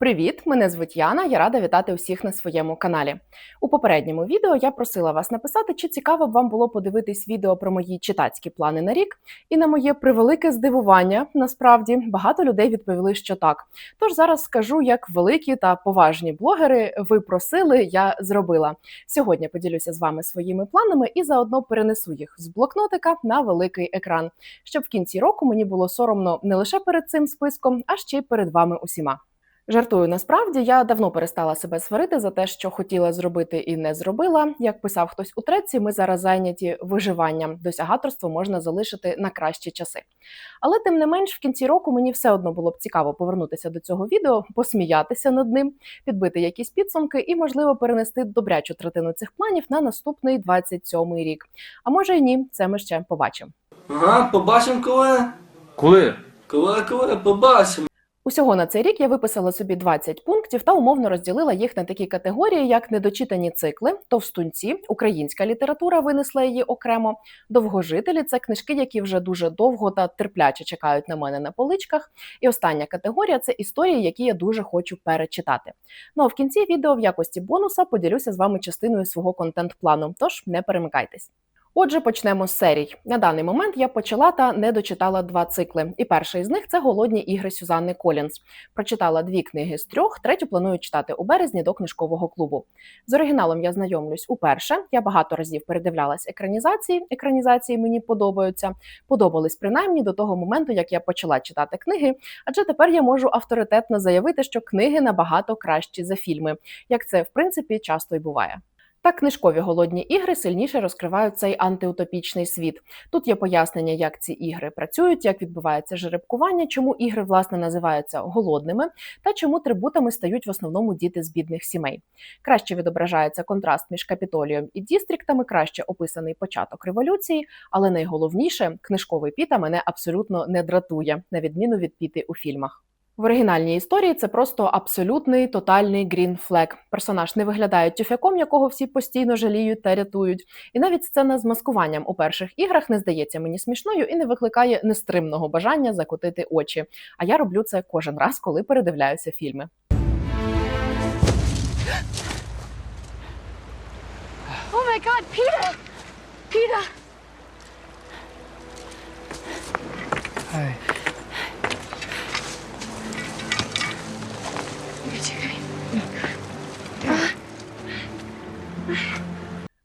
Привіт! Мене звуть Яна. Я рада вітати усіх на своєму каналі. У попередньому відео я просила вас написати, чи цікаво б вам було подивитись відео про мої читацькі плани на рік. І на моє превелике здивування, насправді багато людей відповіли, що так. Тож зараз скажу, як великі та поважні блогери ви просили, я зробила. Сьогодні поділюся з вами своїми планами і заодно перенесу їх з блокнотика на великий екран, щоб в кінці року мені було соромно не лише перед цим списком, а ще й перед вами усіма. Жартую, насправді я давно перестала себе сварити за те, що хотіла зробити і не зробила. Як писав хтось у треці, ми зараз зайняті виживанням. Досягаторство можна залишити на кращі часи. Але тим не менш, в кінці року мені все одно було б цікаво повернутися до цього відео, посміятися над ним, підбити якісь підсумки і, можливо, перенести добрячу третину цих планів на наступний 27-й рік. А може й ні, це ми ще побачимо. Ага, побачимо коли. Коли? Коли, коли, побачимо. Усього на цей рік я виписала собі 20 пунктів та умовно розділила їх на такі категорії, як недочитані цикли, товстунці, українська література винесла її окремо, довгожителі це книжки, які вже дуже довго та терпляче чекають на мене на поличках. І остання категорія це історії, які я дуже хочу перечитати. Ну а в кінці відео в якості бонуса поділюся з вами частиною свого контент-плану. Тож не перемикайтесь. Отже, почнемо з серій. На даний момент я почала та не дочитала два цикли. І перший з них це голодні ігри Сюзанни Колінс. Прочитала дві книги з трьох, третю планую читати у березні до книжкового клубу. З оригіналом я знайомлюсь уперше. Я багато разів передивлялась екранізації. Екранізації мені подобаються. Подобались принаймні до того моменту, як я почала читати книги. Адже тепер я можу авторитетно заявити, що книги набагато кращі за фільми, як це в принципі часто й буває. Та книжкові голодні ігри сильніше розкривають цей антиутопічний світ. Тут є пояснення, як ці ігри працюють, як відбувається жеребкування, чому ігри власне називаються голодними, та чому трибутами стають в основному діти з бідних сімей. Краще відображається контраст між капітолієм і дістріктами, краще описаний початок революції, але найголовніше книжковий піта мене абсолютно не дратує, на відміну від піти у фільмах. В оригінальній історії це просто абсолютний тотальний грін флек. Персонаж не виглядає тюфяком, якого всі постійно жаліють та рятують. І навіть сцена з маскуванням у перших іграх не здається мені смішною і не викликає нестримного бажання закотити очі. А я роблю це кожен раз, коли передивляюся фільми. Oh my god, Peter! Peter! Hi.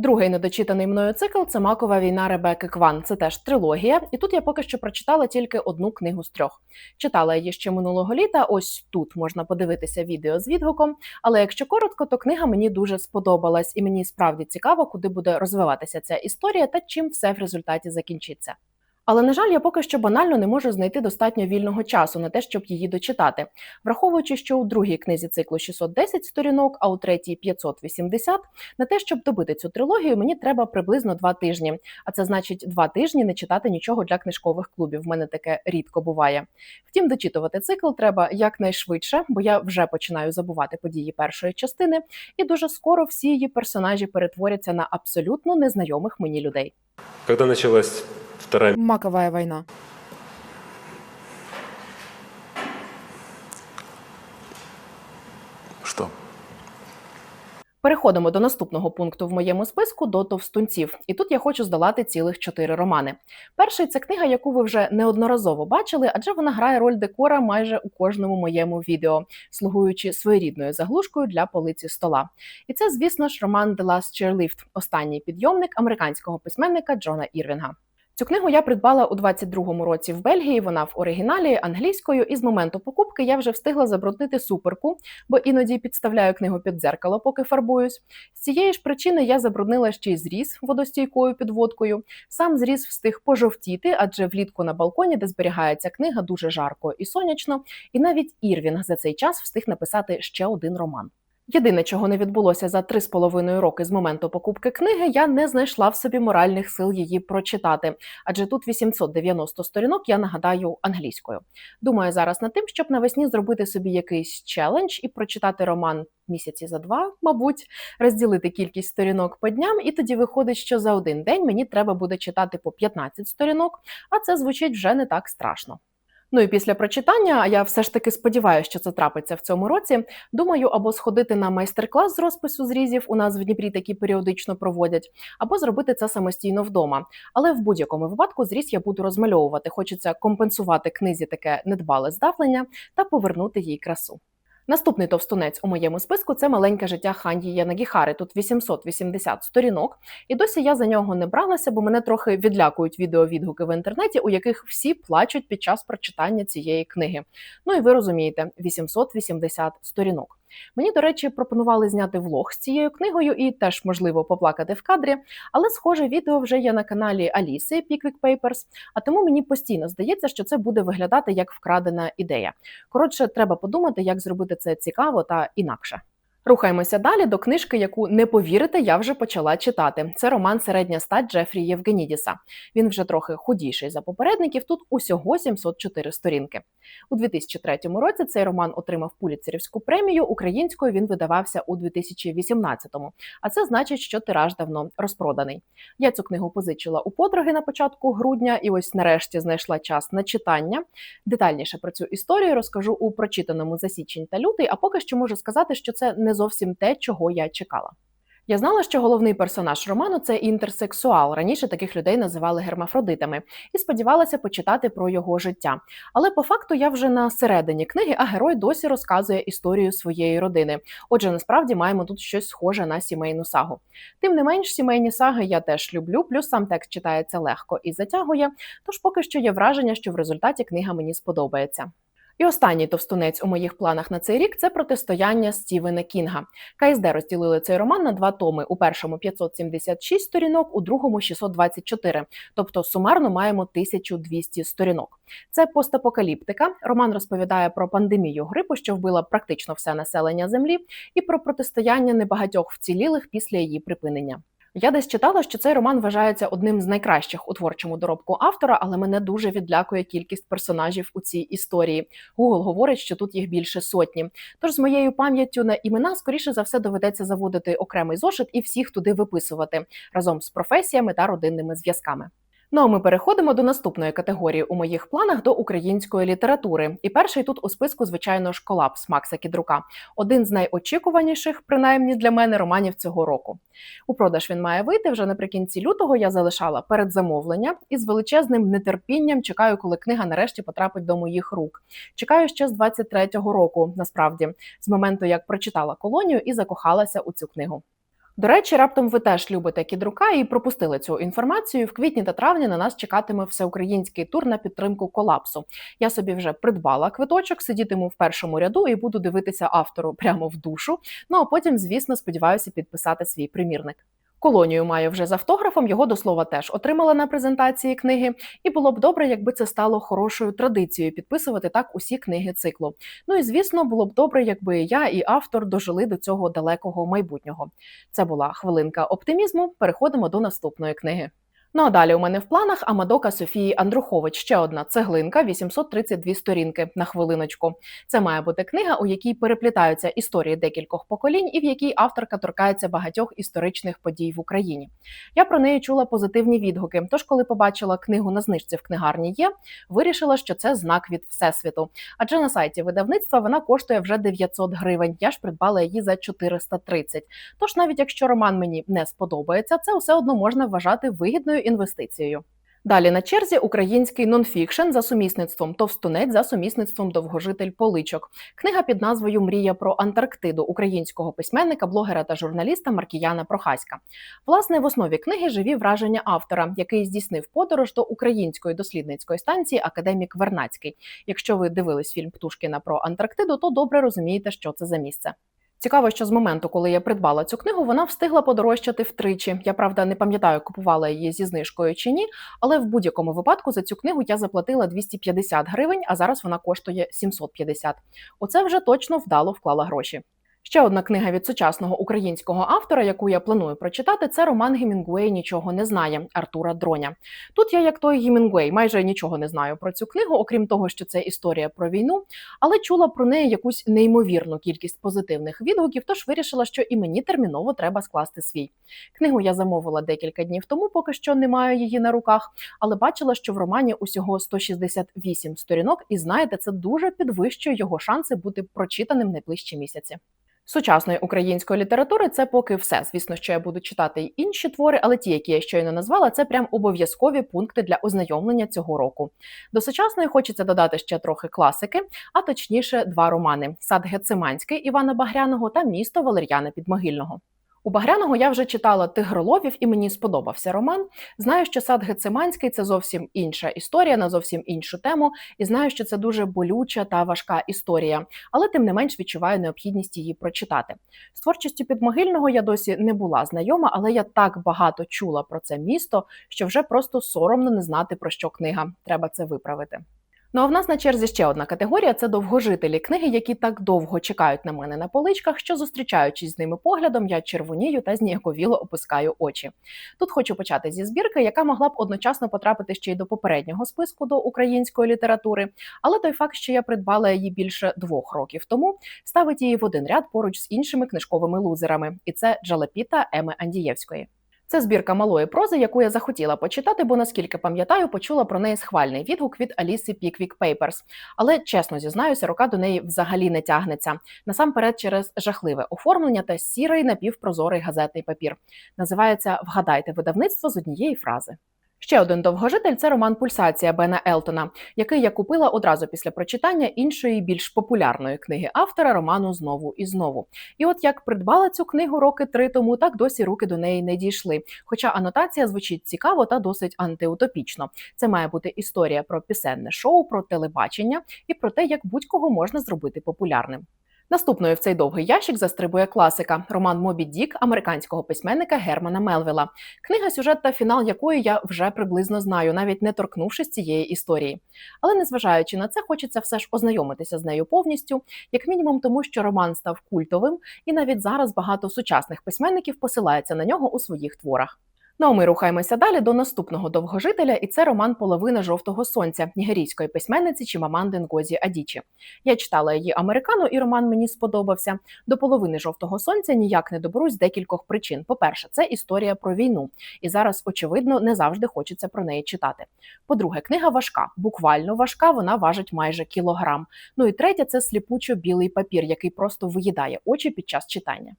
Другий недочитаний мною цикл це макова війна Ребеки Кван. Це теж трилогія, і тут я поки що прочитала тільки одну книгу з трьох. Читала її ще минулого літа. Ось тут можна подивитися відео з відгуком. Але якщо коротко, то книга мені дуже сподобалась, і мені справді цікаво, куди буде розвиватися ця історія та чим все в результаті закінчиться. Але на жаль, я поки що банально не можу знайти достатньо вільного часу на те, щоб її дочитати, враховуючи, що у другій книзі циклу 610 сторінок, а у третій 580, на те, щоб добити цю трилогію, мені треба приблизно два тижні. А це значить два тижні не читати нічого для книжкових клубів. В мене таке рідко буває. Втім, дочитувати цикл треба якнайшвидше, бо я вже починаю забувати події першої частини, і дуже скоро всі її персонажі перетворяться на абсолютно незнайомих мені людей. Когда началась Вторая Маковая війна. что? Переходимо до наступного пункту в моєму списку до товстунців. І тут я хочу здолати цілих чотири романи. Перший це книга, яку ви вже неодноразово бачили, адже вона грає роль декора майже у кожному моєму відео, слугуючи своєрідною заглушкою для полиці стола. І це, звісно ж, роман «The Last Chairlift» – останній підйомник американського письменника Джона Ірвінга. Цю книгу я придбала у 22-му році в Бельгії. Вона в оригіналі англійською, і з моменту покупки я вже встигла забруднити суперку, бо іноді підставляю книгу під дзеркало, поки фарбуюсь. З цієї ж причини я забруднила ще й зріз водостійкою підводкою. Сам зріз встиг пожовтіти, адже влітку на балконі, де зберігається книга, дуже жарко і сонячно. І навіть Ірвінг за цей час встиг написати ще один роман. Єдине, чого не відбулося за три з половиною роки з моменту покупки книги, я не знайшла в собі моральних сил її прочитати, адже тут 890 сторінок, я нагадаю англійською. Думаю зараз над тим, щоб навесні зробити собі якийсь челендж і прочитати роман місяці за два, мабуть, розділити кількість сторінок по дням, і тоді виходить, що за один день мені треба буде читати по 15 сторінок, а це звучить вже не так страшно. Ну і після прочитання, я все ж таки сподіваюся, що це трапиться в цьому році. Думаю, або сходити на майстер-клас з розпису зрізів. У нас в Дніпрі такі періодично проводять, або зробити це самостійно вдома. Але в будь-якому випадку зріз я буду розмальовувати. Хочеться компенсувати книзі таке недбале здавлення та повернути їй красу. Наступний товстунець у моєму списку це маленьке життя Ханді Янагіхари. Тут 880 сторінок. І досі я за нього не бралася, бо мене трохи відлякують відеовідгуки в інтернеті, у яких всі плачуть під час прочитання цієї книги. Ну і ви розумієте, 880 сторінок. Мені, до речі, пропонували зняти влог з цією книгою і теж можливо поплакати в кадрі. Але схоже відео вже є на каналі Аліси Pickwick Papers, а тому мені постійно здається, що це буде виглядати як вкрадена ідея. Коротше, треба подумати, як зробити це цікаво та інакше. Рухаємося далі до книжки, яку не повірите, я вже почала читати. Це роман Середня стать Джефрі Євгенідіса. Він вже трохи худіший за попередників. Тут усього 704 сторінки. У 2003 році цей роман отримав Пуліцерівську премію. Українською він видавався у 2018-му. А це значить, що тираж давно розпроданий. Я цю книгу позичила у подруги на початку грудня, і ось нарешті знайшла час на читання. Детальніше про цю історію розкажу у прочитаному за січень та лютий. А поки що можу сказати, що це не зовсім те, чого я чекала. Я знала, що головний персонаж роману це інтерсексуал. Раніше таких людей називали гермафродитами, і сподівалася почитати про його життя. Але по факту я вже на середині книги, а герой досі розказує історію своєї родини. Отже, насправді маємо тут щось схоже на сімейну сагу. Тим не менш, сімейні саги я теж люблю, плюс сам текст читається легко і затягує. Тож поки що є враження, що в результаті книга мені сподобається. І останній товстунець у моїх планах на цей рік це протистояння Стівена Кінга. КСД розділили цей роман на два томи: у першому 576 сторінок, у другому 624. Тобто сумарно маємо 1200 сторінок. Це постапокаліптика. Роман розповідає про пандемію грипу, що вбила практично все населення землі, і про протистояння небагатьох вцілілих після її припинення. Я десь читала, що цей роман вважається одним з найкращих у творчому доробку автора, але мене дуже відлякує кількість персонажів у цій історії. Google говорить, що тут їх більше сотні. Тож з моєю пам'яттю на імена скоріше за все доведеться заводити окремий зошит і всіх туди виписувати разом з професіями та родинними зв'язками. Ну а ми переходимо до наступної категорії у моїх планах до української літератури. І перший тут у списку, звичайно ж, колапс Макса Кідрука, один з найочікуваніших, принаймні для мене, романів цього року. У продаж він має вийти вже наприкінці лютого. Я залишала передзамовлення і з величезним нетерпінням чекаю, коли книга нарешті потрапить до моїх рук. Чекаю ще з 23-го року, насправді, з моменту як прочитала колонію і закохалася у цю книгу. До речі, раптом ви теж любите кідрука і пропустили цю інформацію. В квітні та травні на нас чекатиме всеукраїнський тур на підтримку колапсу. Я собі вже придбала квиточок, сидітиму в першому ряду і буду дивитися автору прямо в душу. Ну а потім, звісно, сподіваюся підписати свій примірник. Колонію маю вже з автографом. Його до слова теж отримала на презентації книги, і було б добре, якби це стало хорошою традицією підписувати так усі книги циклу. Ну і звісно, було б добре, якби я і автор дожили до цього далекого майбутнього. Це була хвилинка оптимізму. Переходимо до наступної книги. Ну а далі у мене в планах Амадока Софії Андрухович. Ще одна цеглинка, 832 сторінки на хвилиночку. Це має бути книга, у якій переплітаються історії декількох поколінь, і в якій авторка торкається багатьох історичних подій в Україні. Я про неї чула позитивні відгуки. Тож, коли побачила книгу на знижці в книгарні є, вирішила, що це знак від всесвіту. Адже на сайті видавництва вона коштує вже 900 гривень. Я ж придбала її за 430. Тож, навіть якщо роман мені не сподобається, це все одно можна вважати вигідною інвестицією. Далі на черзі український нонфікшн за сумісництвом Товстунець за сумісництвом Довгожитель Поличок. Книга під назвою Мрія про Антарктиду українського письменника, блогера та журналіста Маркіяна Прохаська. Власне, в основі книги живі враження автора, який здійснив подорож до української дослідницької станції Академік Вернацький. Якщо ви дивились фільм Птушкіна про Антарктиду, то добре розумієте, що це за місце. Цікаво, що з моменту, коли я придбала цю книгу, вона встигла подорожчати втричі. Я правда не пам'ятаю, купувала її зі знижкою чи ні, але в будь-якому випадку за цю книгу я заплатила 250 гривень, а зараз вона коштує 750. Оце вже точно вдало вклала гроші. Ще одна книга від сучасного українського автора, яку я планую прочитати, це роман Гемінгуей Нічого не знає Артура Дроня. Тут я, як той Гемінгуей, майже нічого не знаю про цю книгу, окрім того, що це історія про війну, але чула про неї якусь неймовірну кількість позитивних відгуків, тож вирішила, що і мені терміново треба скласти свій. Книгу я замовила декілька днів тому, поки що не маю її на руках, але бачила, що в романі усього 168 сторінок, і знаєте, це дуже підвищує його шанси бути прочитаним найближчі місяці. Сучасної української літератури це поки все. Звісно, що я буду читати й інші твори, але ті, які я щойно назвала, це прям обов'язкові пункти для ознайомлення цього року. До сучасної хочеться додати ще трохи класики, а точніше, два романи: Сад Гециманський Івана Багряного та Місто Валер'яна Підмогильного. У Багряного я вже читала Тигроловів і мені сподобався роман. Знаю, що сад Гециманський це зовсім інша історія на зовсім іншу тему, і знаю, що це дуже болюча та важка історія, але тим не менш відчуваю необхідність її прочитати. З творчістю підмогильного я досі не була знайома, але я так багато чула про це місто, що вже просто соромно не знати про що книга. Треба це виправити. Ну а в нас на черзі ще одна категорія це довгожителі книги, які так довго чекають на мене на поличках, що зустрічаючись з ними поглядом, я червонію та зніяковіло опускаю очі. Тут хочу почати зі збірки, яка могла б одночасно потрапити ще й до попереднього списку до української літератури, але той факт, що я придбала її більше двох років тому, ставить її в один ряд поруч з іншими книжковими лузерами, і це Джалапіта Еми Андієвської. Це збірка малої прози, яку я захотіла почитати, бо наскільки пам'ятаю, почула про неї схвальний відгук від Аліси Піквік Пейперс. Але чесно зізнаюся, рука до неї взагалі не тягнеться. Насамперед, через жахливе оформлення та сірий напівпрозорий газетний папір. Називається Вгадайте видавництво з однієї фрази. Ще один довгожитель це роман Пульсація Бена Елтона, який я купила одразу після прочитання іншої більш популярної книги автора роману Знову і знову. І от як придбала цю книгу роки три тому, так досі руки до неї не дійшли. Хоча анотація звучить цікаво та досить антиутопічно. Це має бути історія про пісенне шоу, про телебачення і про те, як будь-кого можна зробити популярним. Наступною в цей довгий ящик застрибує класика роман Мобі Дік американського письменника Германа Мелвіла. Книга, сюжет та фінал якої я вже приблизно знаю, навіть не торкнувшись цієї історії. Але незважаючи на це, хочеться все ж ознайомитися з нею повністю, як мінімум, тому що роман став культовим, і навіть зараз багато сучасних письменників посилається на нього у своїх творах. Ну а ми рухаємося далі до наступного довгожителя, і це роман Половина жовтого сонця нігерійської письменниці Чімаманди Ngозі Адічі. Я читала її американу, і роман мені сподобався. До половини жовтого сонця ніяк не доберусь з декількох причин. По-перше, це історія про війну, і зараз, очевидно, не завжди хочеться про неї читати. По-друге, книга важка, буквально важка, вона важить майже кілограм. Ну і третє, це сліпучо білий папір, який просто виїдає очі під час читання.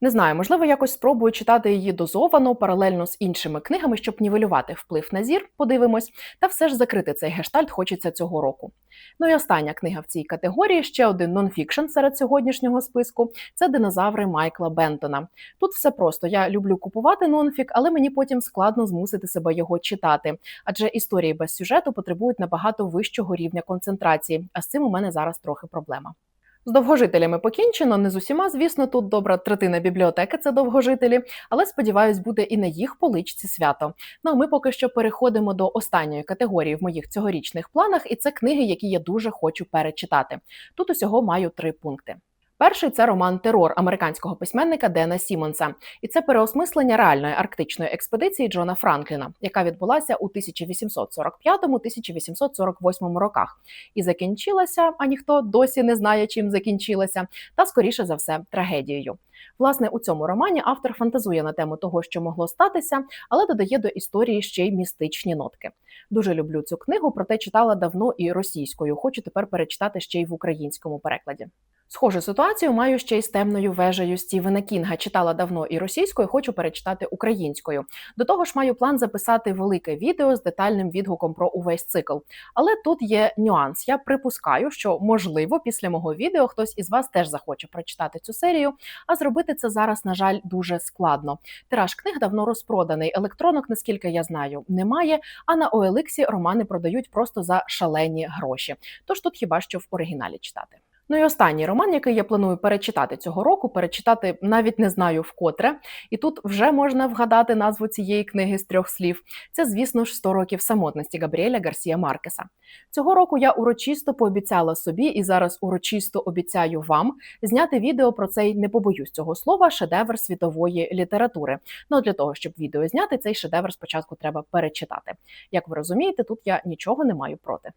Не знаю, можливо, якось спробую читати її дозовано паралельно з іншими книгами, щоб нівелювати вплив на зір. Подивимось, та все ж закрити цей гештальт хочеться цього року. Ну і остання книга в цій категорії ще один нонфікшн серед сьогоднішнього списку це динозаври Майкла Бентона. Тут все просто. Я люблю купувати нонфік, але мені потім складно змусити себе його читати, адже історії без сюжету потребують набагато вищого рівня концентрації. А з цим у мене зараз трохи проблема. З довгожителями покінчено, не з усіма, звісно, тут добра третина бібліотеки це довгожителі, але сподіваюсь, буде і на їх поличці свято. Ну а ми поки що переходимо до останньої категорії в моїх цьогорічних планах, і це книги, які я дуже хочу перечитати. Тут усього маю три пункти. Перший це роман Терор американського письменника Дена Сімонса, і це переосмислення реальної арктичної експедиції Джона Франкліна, яка відбулася у 1845-1848 роках, і закінчилася, а ніхто досі не знає, чим закінчилася, та скоріше за все трагедією. Власне, у цьому романі автор фантазує на тему того, що могло статися, але додає до історії ще й містичні нотки. Дуже люблю цю книгу, проте читала давно і російською. Хочу тепер перечитати ще й в українському перекладі. Схожу ситуацію маю ще й з темною вежею Стівена Кінга. Читала давно і російською, хочу перечитати українською. До того ж, маю план записати велике відео з детальним відгуком про увесь цикл. Але тут є нюанс. Я припускаю, що можливо після мого відео хтось із вас теж захоче прочитати цю серію. А зробити це зараз, на жаль, дуже складно. Тираж книг давно розпроданий. Електронок, наскільки я знаю, немає. А на OLX романи продають просто за шалені гроші. Тож тут хіба що в оригіналі читати. Ну і останній роман, який я планую перечитати цього року, перечитати навіть не знаю вкотре. І тут вже можна вгадати назву цієї книги з трьох слів. Це, звісно ж, «100 років самотності Габріеля Гарсія Маркеса. Цього року я урочисто пообіцяла собі і зараз урочисто обіцяю вам зняти відео про цей не побоюсь цього слова шедевр світової літератури. Ну для того, щоб відео зняти, цей шедевр спочатку треба перечитати. Як ви розумієте, тут я нічого не маю проти.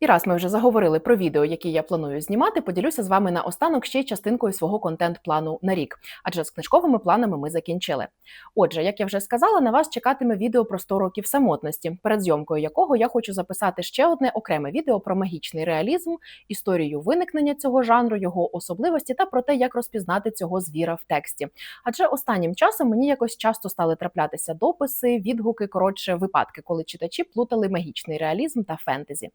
І раз ми вже заговорили про відео, які я планую знімати, поділюся з вами наостанок ще й частинкою свого контент-плану на рік, адже з книжковими планами ми закінчили. Отже, як я вже сказала, на вас чекатиме відео про 100 років самотності, перед зйомкою якого я хочу записати ще одне окреме відео про магічний реалізм, історію виникнення цього жанру, його особливості та про те, як розпізнати цього звіра в тексті. Адже останнім часом мені якось часто стали траплятися дописи, відгуки, коротше, випадки, коли читачі плутали магічний реалізм та фентезі.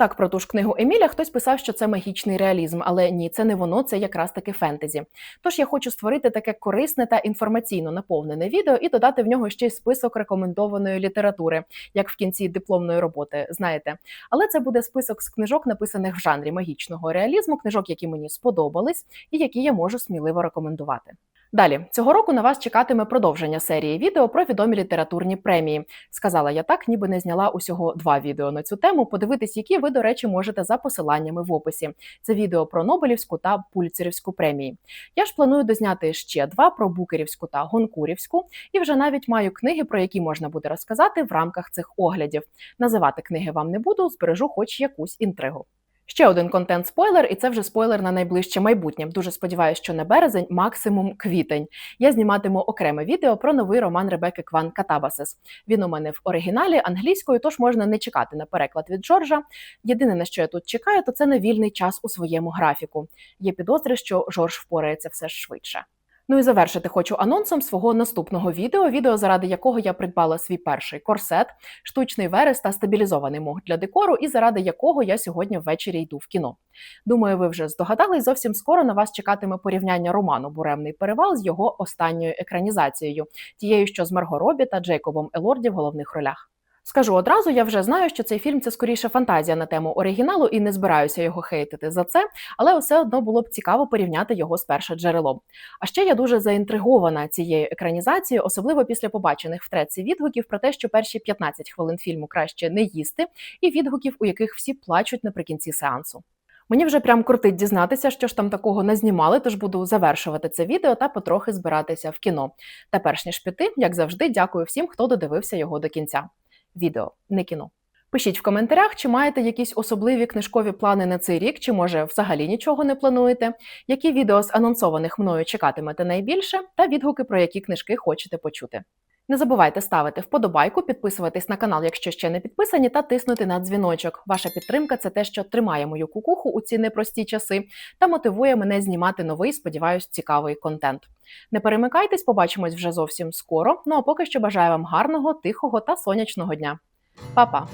Так, про ту ж книгу Еміля хтось писав, що це магічний реалізм, але ні, це не воно, це якраз таки фентезі. Тож я хочу створити таке корисне та інформаційно наповнене відео і додати в нього ще й список рекомендованої літератури, як в кінці дипломної роботи, знаєте. Але це буде список з книжок, написаних в жанрі магічного реалізму, книжок, які мені сподобались, і які я можу сміливо рекомендувати. Далі цього року на вас чекатиме продовження серії відео про відомі літературні премії. Сказала я так, ніби не зняла усього два відео на цю тему. Подивитись, які ви, до речі, можете за посиланнями в описі. Це відео про Нобелівську та Пульцерівську премії. Я ж планую дозняти ще два про Букерівську та Гонкурівську, і вже навіть маю книги, про які можна буде розказати в рамках цих оглядів. Називати книги вам не буду, збережу хоч якусь інтригу. Ще один контент-спойлер, і це вже спойлер на найближче майбутнє. Дуже сподіваюся, що не березень, максимум квітень. Я зніматиму окреме відео про новий роман Ребеки Кван Катабасес. Він у мене в оригіналі англійською, тож можна не чекати на переклад від Джорджа. Єдине на що я тут чекаю, то це на вільний час у своєму графіку. Є підозри, що Жорж впорається все швидше. Ну і завершити хочу анонсом свого наступного відео, відео, заради якого я придбала свій перший корсет, штучний верес та стабілізований мох для декору, і заради якого я сьогодні ввечері йду в кіно. Думаю, ви вже здогадались, зовсім скоро на вас чекатиме порівняння роману Буремний перевал з його останньою екранізацією, тією, що з Марго Робі та Джейкобом Елорді в головних ролях. Скажу одразу, я вже знаю, що цей фільм це скоріше фантазія на тему оригіналу, і не збираюся його хейтити за це, але все одно було б цікаво порівняти його з першоджерелом. А ще я дуже заінтригована цією екранізацією, особливо після побачених в треці відгуків про те, що перші 15 хвилин фільму краще не їсти, і відгуків, у яких всі плачуть наприкінці сеансу. Мені вже прям крутить дізнатися, що ж там такого не знімали, тож буду завершувати це відео та потрохи збиратися в кіно. Та перш ніж піти, як завжди, дякую всім, хто додивився його до кінця. Відео, не кіно. Пишіть в коментарях, чи маєте якісь особливі книжкові плани на цей рік, чи може взагалі нічого не плануєте, які відео з анонсованих мною чекатимете найбільше, та відгуки про які книжки хочете почути. Не забувайте ставити вподобайку, підписуватись на канал, якщо ще не підписані, та тиснути на дзвіночок. Ваша підтримка це те, що тримає мою кукуху у ці непрості часи та мотивує мене знімати новий, сподіваюсь, цікавий контент. Не перемикайтесь, побачимось вже зовсім скоро. Ну а поки що бажаю вам гарного, тихого та сонячного дня. Па-па!